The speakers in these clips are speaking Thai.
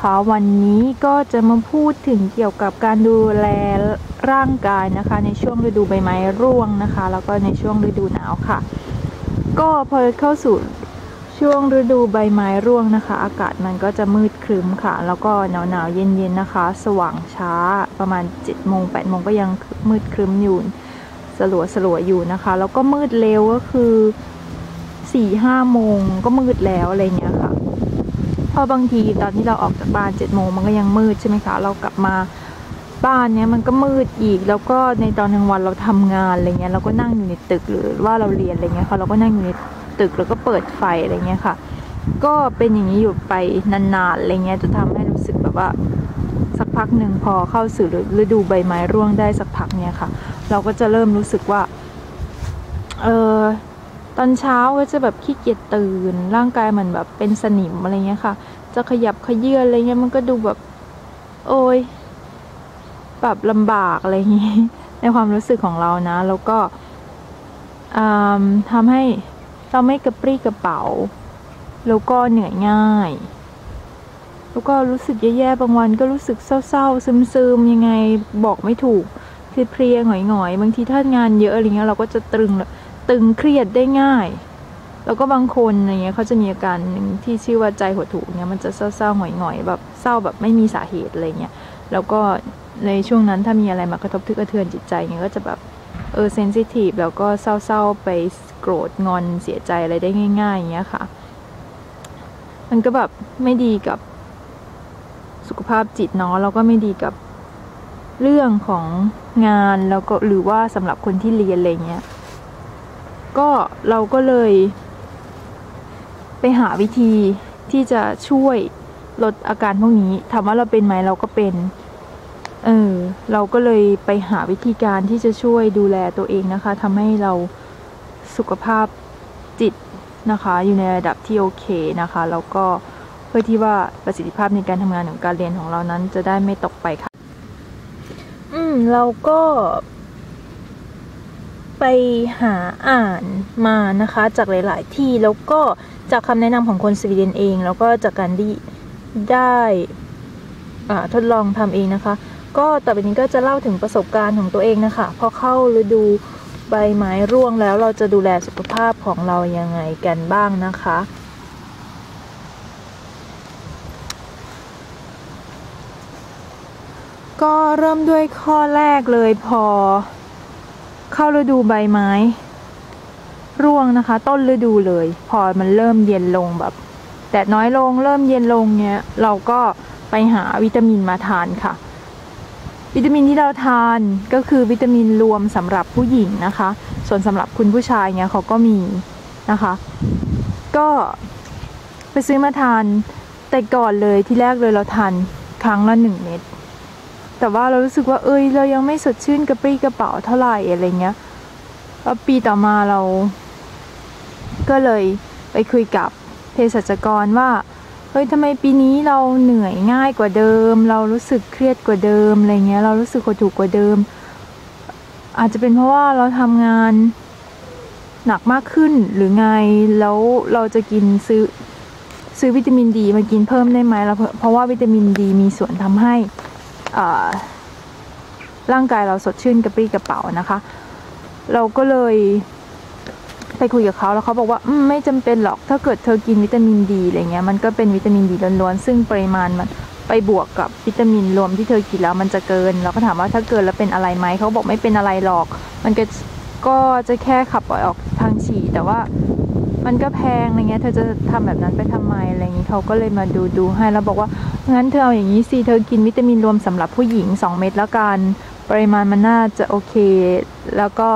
นะคะ วันนี้ก็จะมาพูดถึงเกี่ยวกับการดูแลร่างกายนะคะ ในช่วงฤดูใบไม้ร่วงนะคะ แล้วก็ในช่วงฤดูหนาวค่ะ ก็พอเข้าสู่ช่วงฤดูใบไม้ร่วงนะคะ อากาศมันก็จะมืดครึ้มค่ะ แล้วก็หนาวหนาวเย็นๆนะคะ สว่างช้าประมาณ7โมง8โมงก็ยังมืดครึ้มอยู่สลัวสลัวอยู่นะคะ แล้วก็มืดเร็วก็คือ4 5โมงก็มืดแล้วอะไรเงี้ยค่ะ ราะบางทีตอนที่เราออกจากบ้าน7โมงมันก็ยังมืดใช่ไหมคะ เรากลับมาบ้านเนี้ยมันก็มืดอีก แล้วก็ในตอนกลางวันเราทำงานอะไรเงี้ยเราก็นั่งอยู่ในตึกหรือว่าเราเรียนอะไรเงี้ยค่ะเราก็นั่งอยู่ในตึกแล้วก็เปิดไฟอะไรเงี้ยค่ะ ก็เป็นอย่างนี้อยู่ไปนานๆอะไรเงี้ยจะทำให้รู้สึกแบบว่าสักพักหนึ่งพอเข้าสู่ฤดูใบไม้ร่วงได้สักพักเนี่ยค่ะ เราก็จะเริ่มรู้สึกว่าเออ ตอนเช้าก็จะแบบขี้เกียจตื่น ร่างกายมันแบบเป็นสนิมอะไรเงี้ยค่ะ จะขยับขยื่นอะไรเงี้ยมันก็ดูแบบ โอ้ยแบบลำบากอะไรอย่างงี้ในความรู้สึกของเรานะ แล้วก็ทำให้เราไม่กระปรี้กระเป๋า แล้วก็เหนื่อยง่าย แล้วก็รู้สึกแย่ๆบางวันก็รู้สึกเศร้าๆซึมๆยังไงบอกไม่ถูกเพลียๆหงอยๆบางทีถ้างานเยอะอะไรเงี้ยเราก็จะตรึง ตึงเครียดได้ง่าย แล้วก็บางคนอะไรเงี้ยเขาจะมีอาการหนึ่งที่ชื่อว่าใจหดหู่เนี่ยมันจะเศร้าๆหงอยๆแบบเศร้าแบบไม่มีสาเหตุอะไรเงี้ยแล้วก็ในช่วงนั้นถ้ามีอะไรมากระทบทึกกระเทือนจิตใจเงี้ยก็จะแบบเออเซนซิทีฟแล้วก็เศร้าๆไปโกรธงอนเสียใจอะไรได้ง่าย ๆ อย่างเงี้ยค่ะ มันก็แบบไม่ดีกับสุขภาพจิตเนาะแล้วก็ไม่ดีกับเรื่องของงานแล้วก็หรือว่าสำหรับคนที่เรียนอะไรเงี้ย ก็เราก็เลย ไปหาวิธีที่จะช่วยลดอาการพวกนี้ถามว่าเราเป็นไหมเราก็เป็นเออเราก็เลยไปหาวิธีการที่จะช่วยดูแลตัวเองนะคะทำให้เราสุขภาพจิตนะคะ อยู่ในระดับที่โอเคนะคะแล้วก็เพื่อที่ว่าประสิทธิภาพในการทำงานของการเรียนของเรานั้นจะได้ไม่ตกไปค่ะ อืมเราก็ ไปหาอ่านมานะคะจากหลาย ๆ ที่แล้วก็จากคำแนะนำของคนสวีเดนเอง แล้วก็จากการที่ได้ทดลองทำเองนะคะ ก็ต่อไปนี้ก็จะเล่าถึงประสบการณ์ของตัวเองนะคะพอเข้าฤดูใบไม้ร่วงแล้วเราจะดูแลสุขภาพของเรายังไงกันบ้างนะคะ ก็เริ่มด้วยข้อแรกเลยพอ เข้าฤดูใบไม้ ร่วงนะคะ ต้นฤดูเลย พอมันเริ่มเย็นลงแบบแดดน้อยลงเริ่มเย็นลงเนี้ยเราก็ไปหาวิตามินมาทานค่ะ วิตามินที่เราทานก็คือวิตามินรวมสำหรับผู้หญิงนะคะ ส่วนสำหรับคุณผู้ชายเนี้ยเขาก็มีนะคะ ก็ไปซื้อมาทานแต่ก่อนเลยที่แรกเลยเราทานครั้งละหนึ่งเม็ด แต่ว่าเรารู้สึกว่าเอ้ยเรายังไม่สดชื่นกระปรี้กระเป๋าเท่าไหร่อะไรเงี้ยแล้วปีต่อมาเรา ก็เลยไปคุยกับเภสัชกรว่าเฮ้ยทำไมปีนี้เราเหนื่อยง่ายกว่าเดิม เรารู้สึกเครียดกว่าเดิมอะไรเงี้ย เรารู้สึกหดหู่กว่าเดิม อาจจะเป็นเพราะว่าเราทำงานหนักมากขึ้นหรือไงแล้วเราจะกินซื้อซื้อวิตามินดีมากินเพิ่มได้ไหมเราเพราะว่าวิตามินดีมีส่วนทำให้ ร่างกายเราสดชื่นกระปรี้กระเป๋านะคะ เราก็เลยไปคุยกับเขาแล้วเขาบอกว่าไม่จำเป็นหรอกถ้าเกิดเธอกินวิตามินดีอะไรเงี้ยมันก็เป็นวิตามินดีล้วนๆซึ่งปริมาณมันไปบวกกับวิตามินรวมที่เธอกินแล้วมันจะเกิน เราก็ถามว่าถ้าเกินแล้วเป็นอะไรไหมเขาบอกไม่เป็นอะไรหรอก มันก็ก็จะแค่ขับปล่อยออกทางฉี่แต่ว่ามันก็แพงอะไรเงี้ยเธอจะทำแบบนั้นไปทำไมอะไรอย่างนี้เขาก็เลยมาดูดูให้แล้วบอกว่า งั้นเธอเอาอย่างนี้สิ เธอกินวิตามินรวมสำหรับผู้หญิง 2 เม็ดแล้วกัน ปริมาณมันน่าจะโอเค แล้วก็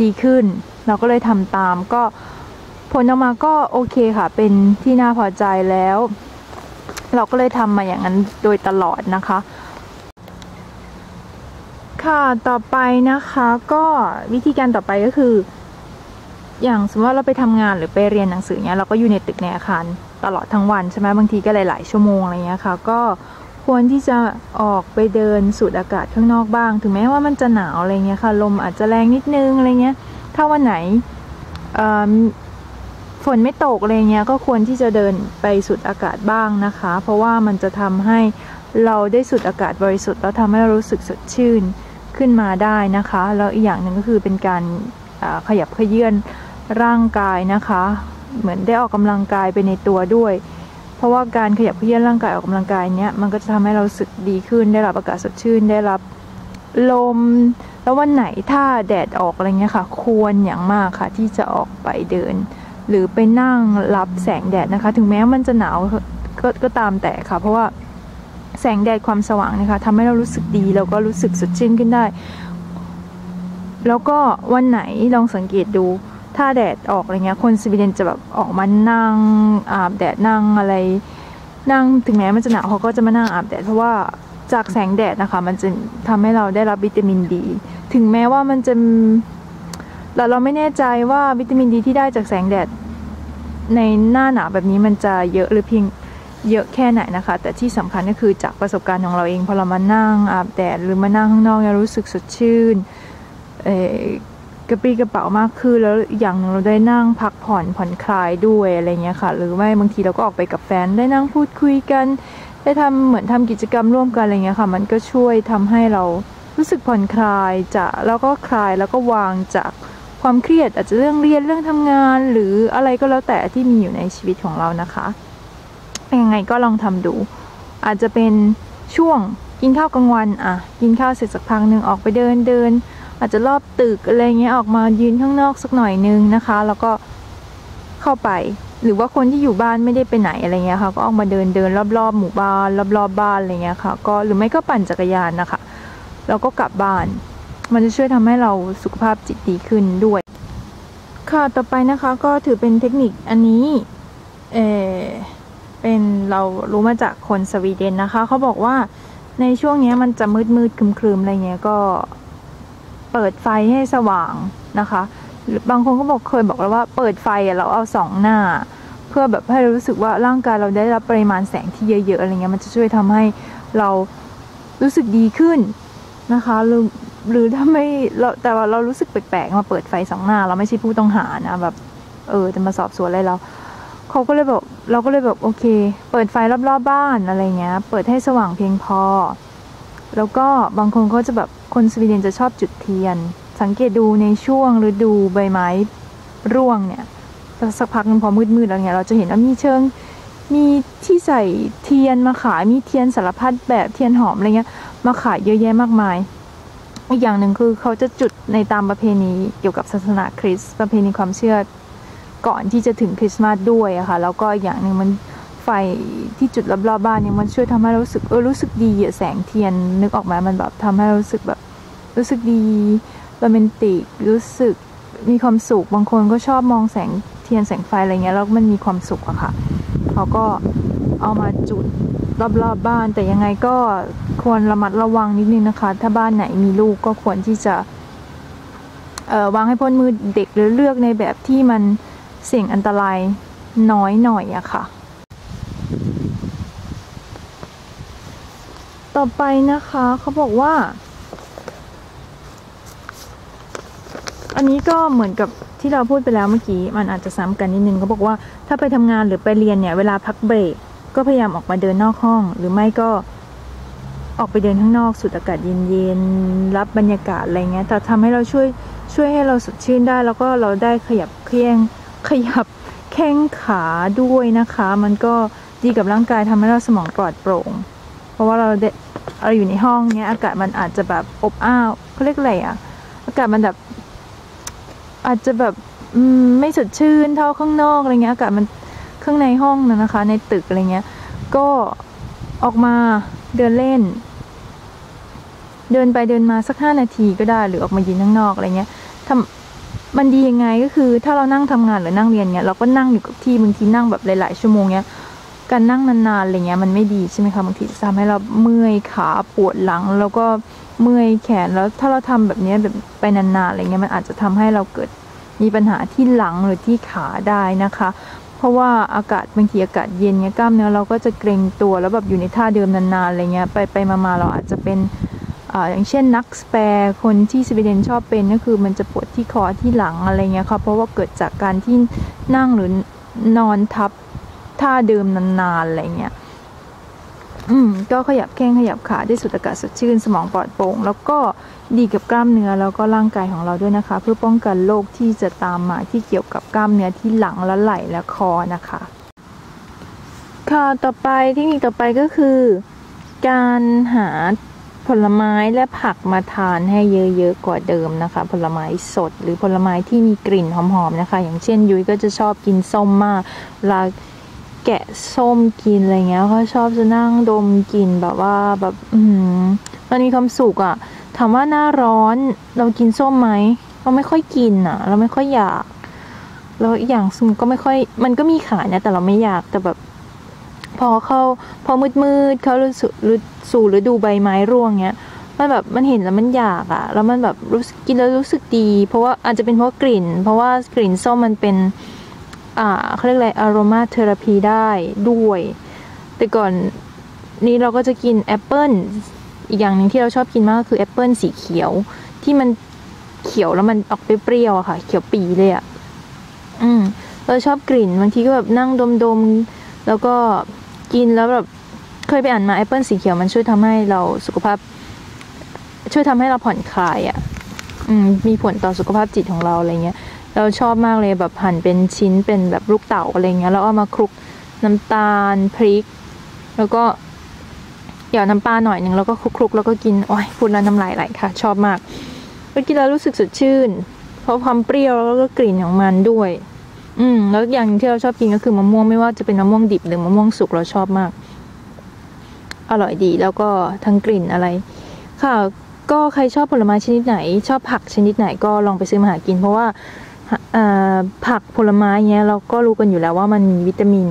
ดีขึ้น เราก็เลยทำตาม ก็ผลออกมาก็โอเคค่ะ เป็นที่น่าพอใจแล้ว เราก็เลยทำมาอย่างนั้นโดยตลอดนะคะ ค่ะ ต่อไปนะคะ ก็วิธีการต่อไปก็คือ อย่างสมมติว่าเราไปทำงานหรือไปเรียนหนังสือเนี้ยเราก็อยู่ในตึกในอาคาร ตลอดทั้งวันใช่ไหมบางทีก็หลาย ๆ ชั่วโมงอะไรเงี้ยค่ะ ก็ควรที่จะออกไปเดินสูดอากาศข้างนอกบ้าง ถึงแม้ว่ามันจะหนาวอะไรเงี้ยค่ะ ลมอาจจะแรงนิดนึงอะไรเงี้ย ถ้าวันไหนฝนไม่ตกอะไรเงี้ยก็ควรที่จะเดินไปสูดอากาศบ้างนะคะ เพราะว่ามันจะทำให้เราได้สูดอากาศบริสุทธิ์แล้วทำให้เรารู้สึกสดชื่นขึ้นมาได้นะคะ แล้วอีกอย่างหนึ่งก็คือเป็นการขยับขยื่นร่างกายนะคะ เหมือนได้ออกกำลังกายไปในตัวด้วย เพราะว่าการขยับเขยื่อนร่างกายออกกำลังกายเนี้ยมันก็จะทำให้เราสึกดีขึ้น ได้รับอากาศสดชื่น ได้รับลม แล้ววันไหนถ้าแดดออกอะไรเงี้ยค่ะ ควรอย่างมากค่ะ ที่จะออกไปเดิน หรือไปนั่งรับแสงแดดนะคะ ถึงแม้มันจะหนาวก็ก็ตามแต่ค่ะ เพราะว่าแสงแดดความสว่างนะคะทำให้เรารู้สึกดีแล้วก็รู้สึกสดชื่นขึ้นได้ แล้วก็วันไหนลองสังเกตดู ถ้าแดดออกอะไรเงี้ยคนสวีเดนจะแบบออกมานั่งอาบแดดนั่งอะไร นั่งถึงแม้มันจะหนาวเขาก็จะมานั่งอาบแดดเพราะว่าจากแสงแดดนะคะ มันจะทำให้เราได้รับวิตามินดี ถึงแม้ว่ามันจะแต่เราไม่แน่ใจว่าวิตามินดีที่ได้จากแสงแดด ในหน้าหนาวแบบนี้มันจะเยอะหรือเพียงเยอะแค่ไหนนะคะ แต่ที่สำคัญก็คือจากประสบการณ์ของเราเองพอเรามานั่งอาบแดดหรือมานั่งข้างนอกเรารู้สึกสดชื่น กระปี้กระเป๋ามากขึ้นแล้วอย่างหนึ่งเราได้นั่งพักผ่อนผ่อนคลายด้วยอะไรเงี้ยค่ะ หรือไม่บางทีเราก็ออกไปกับแฟนได้นั่งพูดคุยกัน ได้ทำเหมือนทำกิจกรรมร่วมกันอะไรเงี้ยค่ะ มันก็ช่วยทำให้เรารู้สึกผ่อนคลายจากแล้วก็คลายแล้วก็วางจากความเครียดอาจจะเรื่องเรียนเรื่องทำงาน หรืออะไรก็แล้วแต่ที่มีอยู่ในชีวิตของเรานะคะยังไงก็ลองทำดู อาจจะเป็นช่วงกินข้าวกลางวันอะกินข้าวเสร็จสักพักหนึ่งออกไปเดินเดิน อาจจะรอบตึกอะไรเงี้ยออกมายืนข้างนอกสักหน่อยนึงนะคะ แล้วก็เข้าไป หรือว่าคนที่อยู่บ้านไม่ได้ไปไหนอะไรเงี้ยค่ะก็ออกมาเดินเดินรอบๆหมู่บ้านรอบๆบบ้านอะไรเงี้ยค่ะ ก็หรือไม่ก็ปั่นจักรยานนะคะแล้วก็กลับบ้าน มันจะช่วยทำให้เราสุขภาพจิตดีขึ้นด้วย ค่ะต่อไปนะคะก็ถือเป็นเทคนิคอันนี้เออเป็นเรารู้มาจากคนสวีเดนนะคะ เขาบอกว่าในช่วงนี้มันจะมืดมืดคลึมๆอะไรเงี้ยก็ เปิดไฟให้สว่างนะคะบางคนก็บอกเคยบอกแล้วว่าเปิดไฟเราเอาสองหน้า เพื่อแบบให้เรารู้สึกว่าร่างกายเราได้รับปริมาณแสงที่เยอะๆอะไรเงี้ยมันจะช่วยทำให้เรารู้สึกดีขึ้นนะคะหรือหรือถ้าไม่เราแต่ว่าเรารู้สึกแปลกๆมาเปิดไฟสองหน้า เราไม่ใช่ผู้ต้องหานะแบบเออจะมาสอบสวนอะไรเราเขาก็เลยบอกเราก็เลยแบบโอเค เปิดไฟรอบๆบ้านอะไรเงี้ย เปิดให้สว่างเพียงพอ แล้วก็บางคนก็จะแบบ คนสวีเดนจะชอบจุดเทียน สังเกตดูในช่วงฤดูใบไม้ร่วงเนี่ยสักพักนึงพอมืดๆแล้วเนี่ยเราจะเห็นว่ามีเชิงมีที่ใส่เทียนมาขายมีเทียนสารพัดแบบเทียนหอมอะไรเงี้ยมาขายเยอะแยะมากมายอีกอย่างหนึ่งคือเขาจะจุดในตามประเพณีเกี่ยวกับศาสนาคริสต์ประเพณีความเชื่อก่อนที่จะถึงคริสต์มาสด้วยอะค่ะแล้วก็อย่างหนึ่งมันไฟที่จุดรอบๆบ้านเนี่ยมันช่วยทำให้รู้สึกเออรู้สึกดีอะแสงเทียนนึกออกมามันแบบทำให้รารู้สึกแบบ รู้สึกดีโรแมนติกรู้สึกมีความสุข บางคนก็ชอบมองแสงเทียนแสงไฟอะไรเงี้ยแล้วมันมีความสุขอะค่ะเขาก็เอามาจุดรอบๆบบ้าน แต่ยังไงก็ควรระมัดระวังนิดนึงนะคะ ถ้าบ้านไหนมีลูกก็ควรที่จะวางให้พ้นมือเด็กหรือเลือกในแบบที่มันเสี่ยงอันตรายน้อยหน่อยอะค่ะ ต่อไปนะคะเขาบอกว่า อันนี้ก็เหมือนกับที่เราพูดไปแล้วเมื่อกี้ มันอาจจะซ้ำกันนิดนึงเขาบอกว่าถ้าไปทำงานหรือไปเรียนเนี่ย เวลาพักเบรกก็พยายามออกมาเดินนอกห้อง หรือไม่ก็ออกไปเดินข้างนอกสูดอากาศเย็นๆรับบรรยากาศอะไรเงี้ยแต่ทำให้เราช่วยช่วยให้เราสดชื่นได้ แล้วก็เราได้ขยับเคลียงขยับแข้งขาด้วยนะคะ มันก็ดีกับร่างกายทำให้เราสมองปลอดโปร่ง เพราะว่าเราเราอยู่ในห้องเนี้ยอากาศมันอาจจะแบบอบอ้าวเขาเรียกอะไรอะอากาศมันแบบ อาจจะแบบไม่สดชื่นเท่าข้างนอกอะไรเงี้ยอากาศมันข้างในห้องนะนะคะ ในตึกอะไรเงี้ย ก็ออกมาเดินเล่น เดินไปเดินมาสักห้านาทีก็ได้หรือออกมายืนข้างนอกอะไรเงี้ยทำมันดียังไงก็คือ ถ้าเรานั่งทำงานหรือนั่งเรียนเนี้ยเราก็นั่งอยู่กับที่บางทีนั่งแบบหลาย ๆ ชั่วโมงเนี้ยการนั่งนานๆอะไรเงี้ยมันไม่ดีใช่ไหมคะบางทีจะทำให้เราเมื่อยขาปวดหลัง แล้วก็ เมื่อยแขนแล้วถ้าเราทำแบบนี้แบบไปนานๆอะไรเงี้ยมันอาจจะทำให้เราเกิดมีปัญหาที่หลังหรือที่ขาได้นะคะ เพราะว่าอากาศบางทีอากาศเย็นเงี้ยกล้ามเนื้อเราก็จะเกร็งตัวแล้วแบบอยู่ในท่าเดิมนานๆอะไรเงี้ยไปไปมาๆเราอาจจะเป็นออย่างเช่นนักสเปร์คนที่สวีเดนชอบเป็นก็คือมันจะปวดที่คอที่หลังอะไรเงี้ยค่ะเพราะว่าเกิดจากการที่นั่งหรือนอนทับท่าเดิมนานๆอะไรเงี้ย อืมก็ขยับแข้งขยับขาได้สูดอากาศสดชื่น สมองปลอดโปร่ง แล้วก็ดีกับกล้ามเนื้อแล้วก็ร่างกายของเราด้วยนะคะ เพื่อป้องกันโรคที่จะตามมาที่เกี่ยวกับกล้ามเนื้อที่หลังและไหล่และคอนะคะ ค่ะต่อไปเทคนิคต่อไปก็คือ การหาผลไม้และผักมาทานให้เยอะๆกว่าเดิมนะคะ ผลไม้สดหรือผลไม้ที่มีกลิ่นหอมๆนะคะ อย่างเช่นยุ้ยก็จะชอบกินส้มมากเวลา แกะส้มกินอะไรเงี้ยก็ชอบจะนั่งดมกลิ่นแบบว่าแบบอืมมันมีความสุขอะถามว่าหน้าร้อนเรากินส้มไหมเราไม่ค่อยกินอะเราไม่ค่อยอยากแล้วอีกอย่างซุมก็ไม่ค่อย มันก็มีขายนะแต่เราไม่อยากแต่แบบ พอเข้าพอมืดมืดๆเขารู้สึกสู่ฤดูใบไม้ร่วงเนี้ยมันแบบมันเห็นแล้วมันอยากอะแล้วมันแบบรู้สึกกินแล้วรู้สึกดี เพราะว่าอาจจะเป็นเพราะกลิ่น เพราะว่ากลิ่นส้มมันเป็น เขาเรียกอะไรอารมาเทอราพีได้ด้วย แต่ก่อนนี้เราก็จะกินแอปเปิลอีกอย่างหนึ่งที่เราชอบกินมากก็คือแอปเปิลสีเขียว ที่มันเขียวแล้วมันออกเปรี้ยวๆอะค่ะ เขียวปีเลยอะอืมเราชอบกลิ่นบางทีก็แบบนั่งดมๆแล้วก็กินแล้วแบบเคยไปอ่านมาแอปเปิลสีเขียวมันช่วยทำให้เราสุขภาพ ช่วยทำให้เราผ่อนคลายอะ่ะอืมมีผลต่อสุขภาพจิตของเราอะไรเงี้ย เราชอบมากเลยแบบหั่นเป็นชิ้นเป็นแบบลูกเต๋าอะไรเงี้ยแล้วเอามาคลุกน้ำตาลพริก แล้วก็หยอดน้ำปลาหน่อยหนึ่งแล้วก็คลุกๆ แล้วก็กินโอ้ยพูดแล้วน้ำลายไหลค่ะ ชอบมากก็กินแล้วรู้สึกสดชื่น เพราะความเปรี้ยวแล้วก็กลิ่นของมันด้วย อืมแล้วอย่างที่เราชอบกินก็คือมะม่วงไม่ว่าจะเป็นมะม่วงดิบหรือมะม่วงสุกเราชอบมาก อร่อยดีแล้วก็ทั้งกลิ่นอะไร ค่ะ ก็ใครชอบผลไม้ชนิดไหน ชอบผักชนิดไหนก็ลองไปซื้อมาหากิน เพราะว่า ผักผลไม้เนี้ยเราก็รู้กันอยู่แล้วว่ามันมีวิตามิน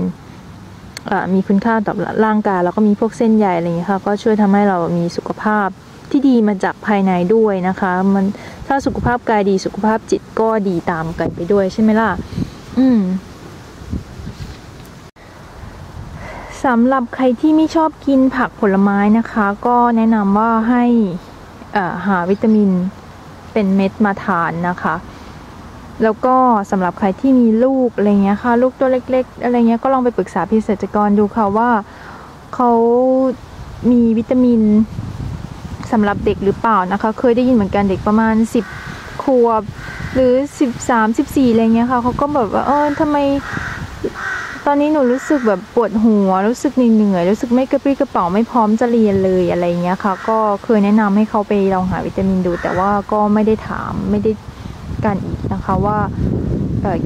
มีคุณค่าต่อร่างกายแล้วก็มีพวกเส้นใยอะไรอย่างเงี้ยค่ะก็ช่วยทำให้เรามีสุขภาพที่ดีมาจากภายในด้วยนะคะ มันถ้าสุขภาพกายดีสุขภาพจิตก็ดีตามกันไปด้วยใช่ไหมล่ะ อืมสำหรับใครที่ไม่ชอบกินผักผลไม้นะคะ ก็แนะนำว่าให้หาวิตามินเป็นเม็ดมาทานนะคะ แล้วก็สำหรับใครที่มีลูกอะไรเงี้ยค่ะ ลูกตัวเล็ก ๆ อะไรเงี้ยก็ลองไปปรึกษาเภสัชกรดูค่ะว่าเขามีวิตามินสำหรับเด็กหรือเปล่านะคะ เคยได้ยินเหมือนกันเด็กประมาณ 10 ขวบ หรือ 13 14อะไรเงี้ยค่ะเขาก็แบบว่าเออทำไมตอนนี้หนูรู้สึกแบบปวดหัว รู้สึกเหนื่อยรู้สึกไม่กระปรี้กระเป๋าไม่พร้อมจะเรียนเลยอะไรเงี้ยค่ะ ก็เคยแนะนำให้เขาไปลองหาวิตามินดู แต่ว่าก็ไม่ได้ถามไม่ได้ การอีกนะคะว่า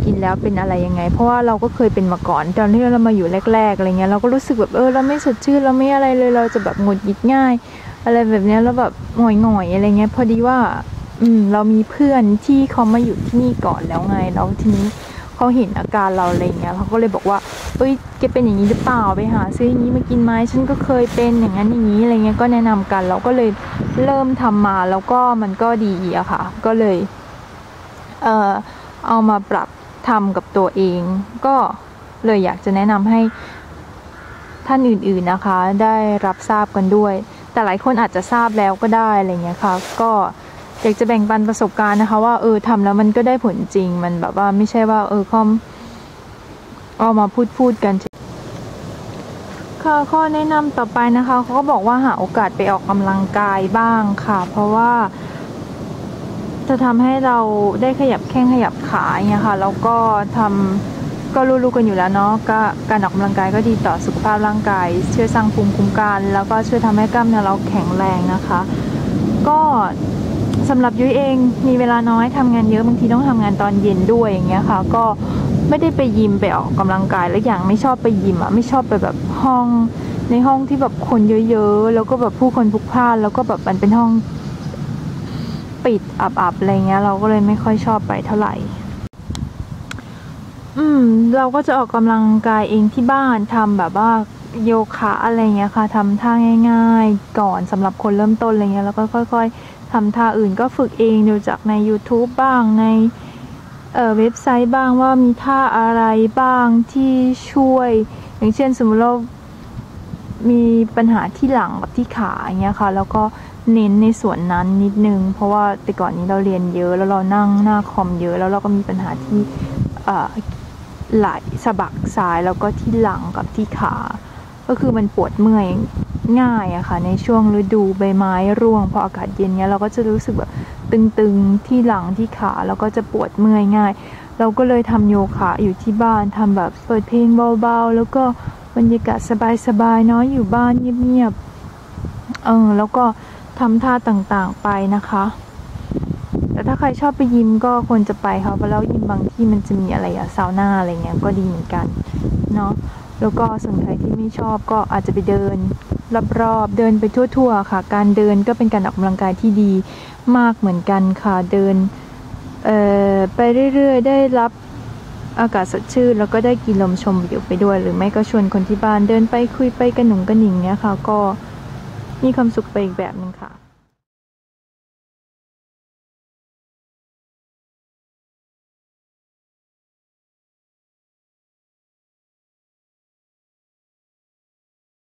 กินแล้วเป็นอะไรยังไง เพราะว่าเราก็เคยเป็นมาก่อนตอนที่เรามาอยู่แรกๆอะไรเงี้ยเราก็รู้สึกแบบเออเราไม่สดชื่นเราไม่อะไรเลยเราจะแบบหงุดหงิดง่าย อะไรแบบนี้แล้วแบบหงอยๆอะไรเงี้ยพอดีว่า อืมเรามีเพื่อนที่เขามาอยู่ที่นี่ก่อนแล้วไงแล้วทีนี้เขาเห็นอาการเราอะไรเงี้ยเขาก็เลยบอกว่าเอ้ยแกเป็นอย่างนี้หรือเปล่าไปหาซื้ออย่างนี้มากินไหมฉันก็เคยเป็นอย่างนั้นอย่างนี้อะไรเงี้ยก็แนะนำกันเราก็เลยเริ่มทำมาแล้วก็มันก็ดีอะค่ะ ก็เลย เอ่อเอามาปรับทำกับตัวเอง ก็เลยอยากจะแนะนำให้ท่านอื่นๆนะคะ ได้รับทราบกันด้วย แต่หลายคนอาจจะทราบแล้วก็ได้อะไรเงี้ยค่ะ ก็อยากจะแบ่งปันประสบการณ์นะคะ ว่าเออทำแล้วมันก็ได้ผลจริง มันแบบว่าไม่ใช่ว่า เออคอมเอามาพูดพูดกันค่ะข้อแนะนำต่อไปนะคะเขาก็บอกว่าหาโอกาสไปออกกำลังกายบ้างค่ะ เพราะว่า จะทำให้เราได้ขยับแข้งขยับขาเนี่ยค่ะแล้วก็ทำก็รู้ๆกันอยู่แล้วเนาะก็การออกกำลังกายก็ดีต่อสุขภาพร่างกาย ช่วยสร้างภูมิคุ้มกัน แล้วก็ช่วยทำให้กล้ามเนื้อเราแข็งแรงนะคะ ก็สำหรับยุ้ยเองมีเวลาน้อยทำงานเยอะบางทีต้องทำงานตอนเย็นด้วยอย่างเงี้ยค่ะ ก็ไม่ได้ไปยิมไปออกกำลังกายแล้วอย่างไม่ชอบไปยิมอะไม่ชอบไปแบบห้องในห้องที่แบบคนเยอะๆ แล้วก็แบบผู้คนพลุกพล่านแล้วก็แบบมันเป็นห้อง ปิดอับๆอะไรเงี้ย เราก็เลยไม่ค่อยชอบไปเท่าไหร่ อืม เราก็จะออกกำลังกายเองที่บ้านทำแบบว่าโยคะอะไรเงี้ยค่ะทำท่าง่าย ๆ ก่อนสำหรับคนเริ่มต้นอะไรเงี้ยแล้วก็ค่อย ๆทำท่าอื่นก็ฝึกเองดูจากใน YouTube บ้างในเเว็บไซต์บ้างว่ามีท่าอะไรบ้างที่ช่วย อย่างเช่นสมมติเรามีปัญหาที่หลังกับที่ขาอย่างเงี้ยค่ะ แล้วก็ เน้นในส่วนนั้นนิดนึง เพราะว่าแต่ก่อนนี้เราเรียนเยอะแล้วเรานั่งหน้าคอมเยอะ แล้วเราก็มีปัญหาที่ไหลสะบักซ้ายแล้วก็ที่หลังกับที่ขา ก็คือมันปวดเมื่อยง่ายอะค่ะ ในช่วงฤดูใบไม้ร่วงพออากาศเย็นเนี้ยเราก็จะรู้สึกแบบตึงๆที่หลังที่ขาแล้วก็จะปวดเมื่อยง่าย เราก็เลยทำโยคะอยู่ที่บ้านทำแบบเปิดเพลงเบาๆ แล้วก็บรรยากาศสบายๆเนาะอยู่บ้านเงียบๆเออแล้วก็ ทำท่าต่างๆไปนะคะ แต่ถ้าใครชอบไปยิมก็ควรจะไปค่ะเพราะแล้วยิมบางที่มันจะมีอะไรอะซาวน่าอะไรเงี้ยก็ดีเหมือนกันเนาะแล้วก็ส่วนใครที่ไม่ชอบก็อาจจะไปเดินรอบๆเดินไปทั่วๆค่ะ การเดินก็เป็นการออกกำลังกายที่ดีมากเหมือนกันค่ะเดินไปเรื่อยๆ ได้รับอากาศสดชื่นแล้วก็ได้กินลมชมวิวไปด้วย หรือไม่ก็ชวนคนที่บ้านเดินไปคุยไปกันหนุ่งกันหนิงเนี้ยค่ะก็ มีความสุขไปอีกแบบหนึ่งค่ะ